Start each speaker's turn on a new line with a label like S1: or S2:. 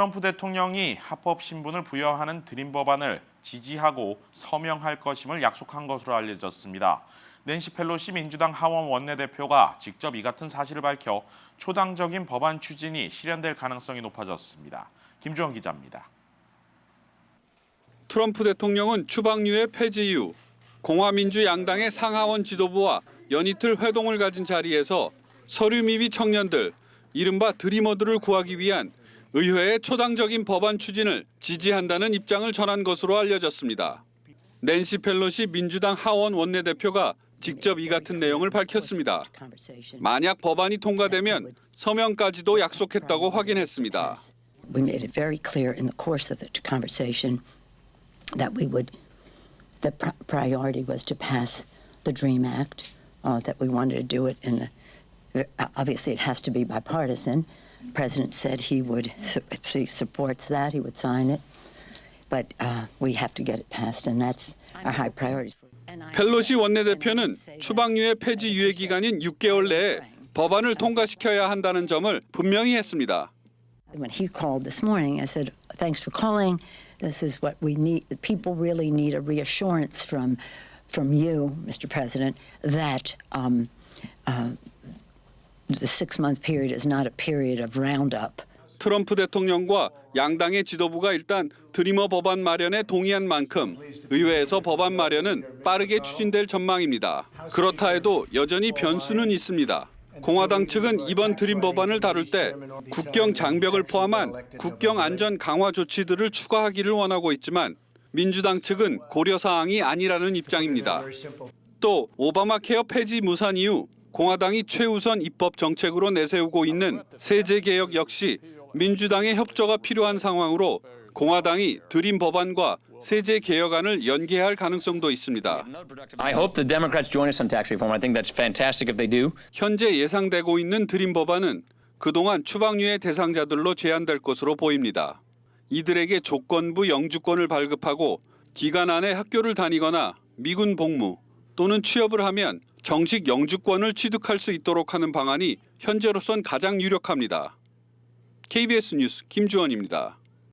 S1: 트럼프 대통령이 합법 신분을 부여하는 드림 법안을 지지하고 서명할 것임을 약속한 것으로 알려졌습니다. 낸시 펠로시 민주당 하원 원내대표가 직접 이 같은 사실을 밝혀 초당적인 법안 추진이 실현될 가능성이 높아졌습니다. 김주원 기자입니다.
S2: 트럼프 대통령은 추방유예 폐지 이후 공화민주 양당의 상하원 지도부와 연이틀 회동을 가진 자리에서 서류 미비 청년들, 이른바 드리머들을 구하기 위한 의회의 초당적인 법안 추진을 지지한다는 입장을 전한 것으로 알려졌습니다. 낸시 펠로시 민주당 하원 원내대표가 직접 이 같은 내용을 밝혔습니다. 만약 법안이 통과되면 서명까지도 약속했다고 확인했습니다.
S3: We made it very clear in the course of the conversation that we would, the pr- priority was to pass the DREAM Act, uh, that we wanted to do it in, a, obviously it has to be bipartisan. President said he would, su- he supports that, he would sign it. But uh, we have to get it passed, and that's our high priority.
S2: 펠로시 원내대표는 추방유예 폐지 유예 기간인 6개월 내에 법안을 통과시켜야 한다는 점을 분명히 했습니다.
S3: When he called this morning, I said, "Thanks for calling. This is what we need. People really need a reassurance from, from you, Mr. President, that um, uh, the six-month period is not a period of roundup."
S2: 트럼프 대통령과 양당의 지도부가 일단 드리머 법안 마련에 동의한 만큼 의회에서 법안 마련은 빠르게 추진될 전망입니다. 그렇다 해도 여전히 변수는 있습니다. 공화당 측은 이번 드림 법안을 다룰 때 국경 장벽을 포함한 국경 안전 강화 조치들을 추가하기를 원하고 있지만 민주당 측은 고려 사항이 아니라는 입장입니다. 또 오바마 케어 폐지 무산 이후 공화당이 최우선 입법 정책으로 내세우고 있는 세제 개혁 역시 민주당의 협조가 필요한 상황으로 공화당이 드림 법안과 세제 개혁안을 연계할 가능성도 있습니다.
S4: I hope the Democrats join us on tax reform. I think that's fantastic if they do.
S2: 현재 예상되고 있는 드림 법안은 그동안 추방유예 대상자들로 제한될 것으로 보입니다. 이들에게 조건부 영주권을 발급하고 기간 안에 학교를 다니거나 미군 복무 또는 취업을 하면 정식 영주권을 취득할 수 있도록 하는 방안이 현재로선 가장 유력합니다. KBS 뉴스 김주원입니다.